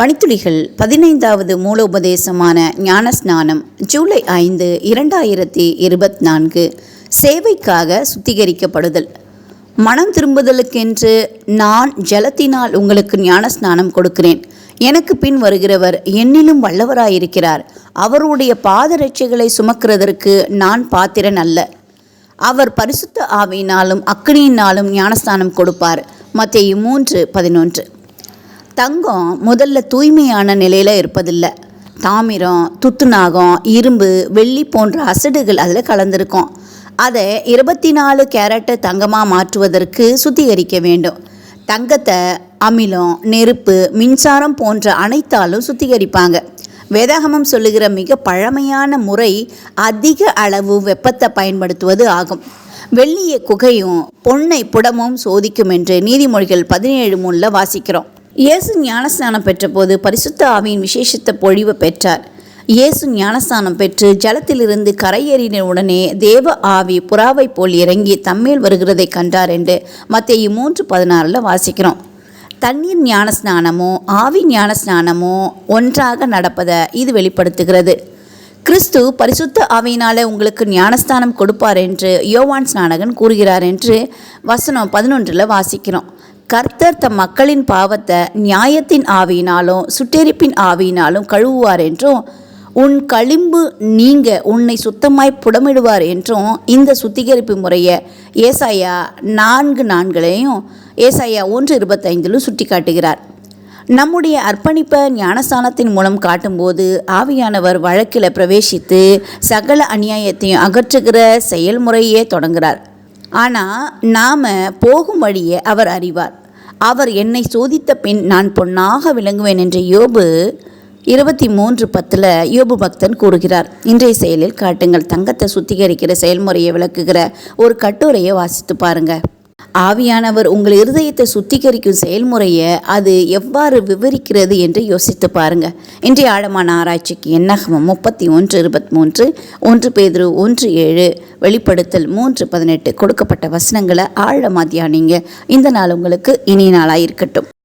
பணித்துளிகள் பதினைந்தாவது மூலோபதேசமான ஞானஸ்நானம் ஜூலை ஐந்து இரண்டாயிரத்தி இருபத்தி நான்கு சேவைக்காக சுத்திகரிக்கப்படுதல். மனம் திரும்புதலுக்கென்று நான் ஜலத்தினால் உங்களுக்கு ஞானஸ்நானம் கொடுக்கிறேன். எனக்கு பின் வருகிறவர் என்னிலும் வல்லவராயிருக்கிறார். அவருடைய பாதரட்சைகளை சுமக்கிறதற்கு நான் பாத்திரன் அல்ல. அவர் பரிசுத்த ஆவியினாலும் அக்னியினாலும் ஞானஸ்தானம் கொடுப்பார். மத்திய மூன்று பதினொன்று. தங்கம் முதல்ல தூய்மையான நிலையில் இருப்பதில்லை. தாமிரம் துத்துநாகம் இரும்பு வெள்ளி போன்ற அசடுகள் அதில் கலந்திருக்கும். அதை இருபத்தி நாலு கேரட்டு தங்கமாக மாற்றுவதற்கு சுத்திகரிக்க வேண்டும். தங்கத்தை அமிலம் நெருப்பு மின்சாரம் போன்ற அனைத்தாலும் சுத்திகரிப்பாங்க. வேதாகமம் சொல்லுகிற மிக பழமையான முறை அதிக அளவு வெப்பத்தை பயன்படுத்துவது ஆகும். வெள்ளியை குகையும் பொன்னை புடமும் சோதிக்கும் என்று நீதிமொழிகள் பதினேழு மூணில் வாசிக்கிறோம். இயேசு ஞானஸ்நானம் பெற்றபோது பரிசுத்த ஆவியின் விசேஷத்த பொழிவு பெற்றார். இயேசு ஞானஸ்தானம் பெற்று ஜலத்திலிருந்து கரையேறின உடனே தேவ ஆவி புறாவை போல் இறங்கி தம்மேல் வருகிறதை கண்டார் என்று மத்திய மூன்று பதினாறில் வாசிக்கிறோம். தண்ணீர் ஞானஸ்நானமோ ஆவி ஞானஸ்நானமோ ஒன்றாக நடப்பதை இது வெளிப்படுத்துகிறது. கிறிஸ்து பரிசுத்த ஆவியினாலே உங்களுக்கு ஞானஸ்தானம் கொடுப்பார் என்று யோவான் ஸ்நானகன் கூறுகிறார் என்று வசனம் பதினொன்றில் வாசிக்கிறோம். கர்த்தர் தம் மக்களின் பாவத்தை நியாயத்தின் ஆவியினாலும் சுட்டெரிப்பின் ஆவியினாலும் கழுவுவார் என்றும் உன் களிம்பு நீங்க உன்னை சுத்தமாய் புடமிடுவார் என்றும் இந்த சுத்திகரிப்பு முறையை ஏசாயா நான்கு நான்களையும் ஏசாயா ஒன்று இருபத்தைந்திலும் சுட்டி காட்டுகிறார் நம்முடைய அர்ப்பணிப்பை ஞானஸ்தானத்தின் மூலம் காட்டும்போது ஆவியானவர் வழக்கில் பிரவேசித்து சகல அநியாயத்தையும் அகற்றுகிற செயல்முறையே தொடங்குகிறார். ஆனால் நாம் போகும் வழியை அவர் அறிவார். அவர் என்னை சோதித்த பின் நான் பொன்னாக விளங்குவேன் என்ற யோபு இருபத்தி மூன்று பத்தில் யோபு பக்தன் கூறுகிறார். இன்றைய செயலில் காட்டுங்கள். தங்கத்தை சுத்திகரிக்கிற செயல்முறையை விளக்குகிற ஒரு கட்டுரையை வாசித்து பாருங்கள் ஆவியானவர் உங்கள் இருதயத்தை சுத்திகரிக்கும் செயல்முறையை அது எவ்வாறு விவரிக்கிறது என்று யோசித்து பாருங்க. இன்றைய ஆழமான ஆராய்ச்சிக்கு எண்ணகமம் முப்பத்தி ஒன்று இருபத்தி மூன்று ஒன்று பேதிரு ஒன்று ஏழு வெளிப்படுத்தல் மூன்று பதினெட்டு கொடுக்கப்பட்ட வசனங்களை ஆழமா தியானிங்க. இந்த நாள் உங்களுக்கு இனிய நாளாக இருக்கட்டும்